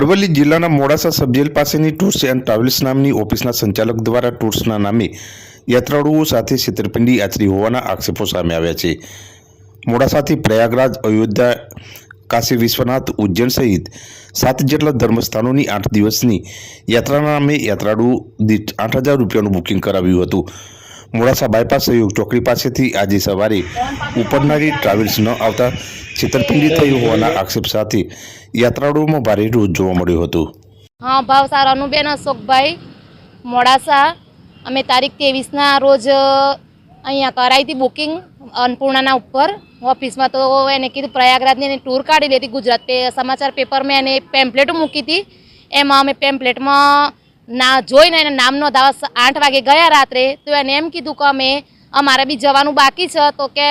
અરવલ્લી જિલ્લાના મોડાસા સબજેલ પાસેની tours and travels નામની ઓફિસના સંચાલક દ્વારા ટૂર્સના નામે યાત્રાળુઓ સાથે છેતરપિંડી આચરી હોવાના આક્ષેપો સામે આવ્યા છે. મોડાસાથી પ્રયાગરાજ, અયોધ્યા, કાશી વિશ્વનાથ, ઉજ્જૈન સહિત સાત જેટલા ધર્મસ્થાનોની આઠ દિવસની યાત્રાના નામે યાત્રાળુ દીઠ આઠ હજાર રૂપિયાનું બુકિંગ કરાવ્યું હતું. મોડાસા બાયપાસ સહયોગ ચોકડી પાસેથી આજે સવારે ઉપડનારી ટ્રાવેલ્સ ન આવતા છેતરપિંડી થઈ હોવાના આક્ષેપ સાથે યાત્રાળુઓમાં ભારે રોજ જોવા મળ્યું હતું. હા ભાવસાર અનુબેન અશોકભાઈ, મોડાસા. અમે તારીખ ત્રેવીસના રોજ અહીંયા કરાવી હતી બુકિંગ અન્નપૂર્ણાના ઉપર. ઓફિસમાં તો એને કીધું પ્રયાગરાજની એને ટૂર કાઢી લેતી ગુજરાત. પે સમાચાર પેપરમાં એને પેમ્પલેટ મૂકી હતી. એમાં અમે પેમ્પલેટમાં ના જોઈને એને નામનો દાવા આઠ વાગે ગયા રાત્રે. તો એને એમ કીધું કે અમે, અમારે બી જવાનું બાકી છે. તો કે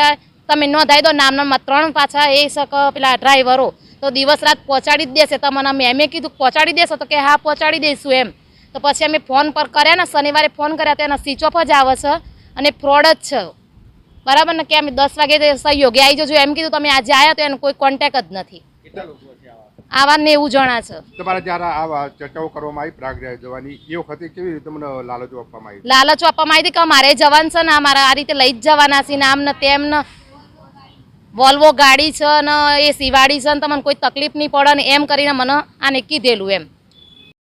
તમે નોંધાઈ દો નામના ત્રણ પાછા એ શક પેલા ડ્રાઈવરો તો દિવસ રાત પહોંચાડી જ દેશે. તમને અમે એમે કીધું પહોંચાડી દેશો. તો કે હા પહોંચાડી દઈશું એમ. તો પછી અમે ફોન પર કર્યા ને શનિવારે ફોન કર્યા તો એના સ્વિચ ઓફ જ આવે છે અને ફ્રોડ જ છે. બરાબર ને? કે અમે દસ વાગે સહયોગી આવી જજો. એમ કીધું તમે આજે આવ્યા તો એનો કોઈ કોન્ટેક જ નથી. આવા? ને નેવું જણા છે. તમારા જ્યારે આવા ચર્ચાઓ કરવામાં આવી પ્રયાગરાજ જવાની એ વખતે કેવી રીતે તમને લાલચો આપવામાં આવી? લાલચ આપવામાં આવી હતી કે અમારે જવાનું છે ને મારા આ રીતે લઈ જ જવાના છે ને આમ ને તેમ ને વોલ્વો ગાડી છે ને એ સિવાડી છે ને તમને કોઈ તકલીફ નહીં પડે ને એમ કરીને મને આને કીધેલું એમ.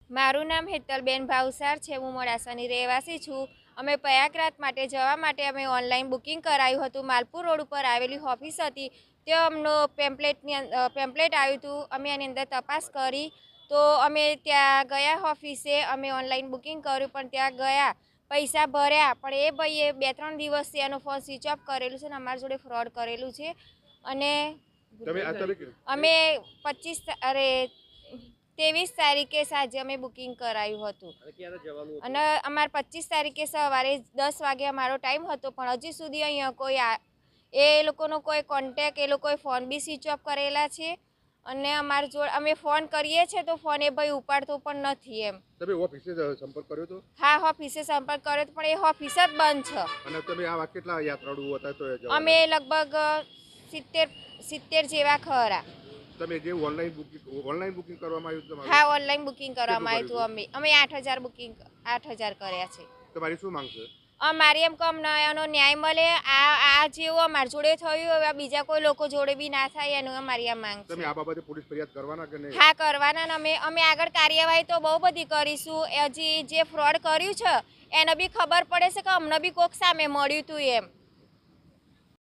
મારું નામ હેતલબેન ભાવસાર છે, હું મોડાસાની રહેવાસી છું. અમે પ્રયાગરાજ માટે જવા માટે અમે ઓનલાઈન બુકિંગ કરાયું હતું. માલપુર રોડ ઉપર આવેલી ઓફિસ હતી. ત્યાં અમનો પેમ્પલેટની પેમ્પલેટ આવ્યું હતું. અમે એની અંદર તપાસ કરી. તો અમે ત્યાં ગયા ઓફિસે, અમે ઓનલાઈન બુકિંગ કર્યું, પણ ત્યાં ગયા પૈસા ભર્યા પણ એ ભાઈએ બે ત્રણ દિવસથી એનો ફોન સ્વિચ ઓફ કરેલું છે ને અમારી જોડે ફ્રોડ કરેલું છે. અને અમે પચીસ અરે ત્રેવીસ તારીખે સાંજે અમે બુકિંગ કરાયું હતું. અને અમારે પચીસ તારીખે સવારે દસ વાગે અમારો ટાઈમ હતો પણ હજી સુધી અહીંયા કોઈ આ એ લોકોનો કોઈ કોન્ટેક એ લોકોએ ફોન બી સ્વિચ ઓફ કરેલા છે. અને અમારી જોડે અમે ફોન કરીએ છીએ તો ફોન એ ભાઈ ઉપાડતો પણ નથી એમ. તમે ઓફિસે સંપર્ક કર્યો તો? હા ઓફિસે સંપર્ક કર્યો પણ એ ઓફિસ જ બંધ છે. અને તમે આવા કેટલા યાત્રાળુઓ હતા તો અમે લગભગ સિત્તેર સિત્તેર જેવા ખરા. તમે જે ઓનલાઈન બુકિંગ ઓનલાઈન બુકિંગ કરવામાં આવ્યું તમારું? હા ઓનલાઈન બુકિંગ કરવામાં આવ્યું હતું? અમે. અમે આઠ હજાર બુકિંગ આઠ હજાર કર્યા છે. તમારી શું માંગ છે? અમારી એમ કમ એનો ન્યાય મળે. આ આ જેવું અમારી જોડે થયું હવે બીજા કોઈ લોકો જોડે બી ના થાય એનું અમારી આ માંગ તમે આ બાબતે પોલીસ ફરિયાદ કરવાના કે નહીં? હા કરવાના અમે અમે આગળ કાર્યવાહી તો બહુ બધી કરીશું. હજી જે ફ્રોડ કર્યું છે એને બી ખબર પડે છે કે અમને બી કોક સામે મળ્યું હતું એમ.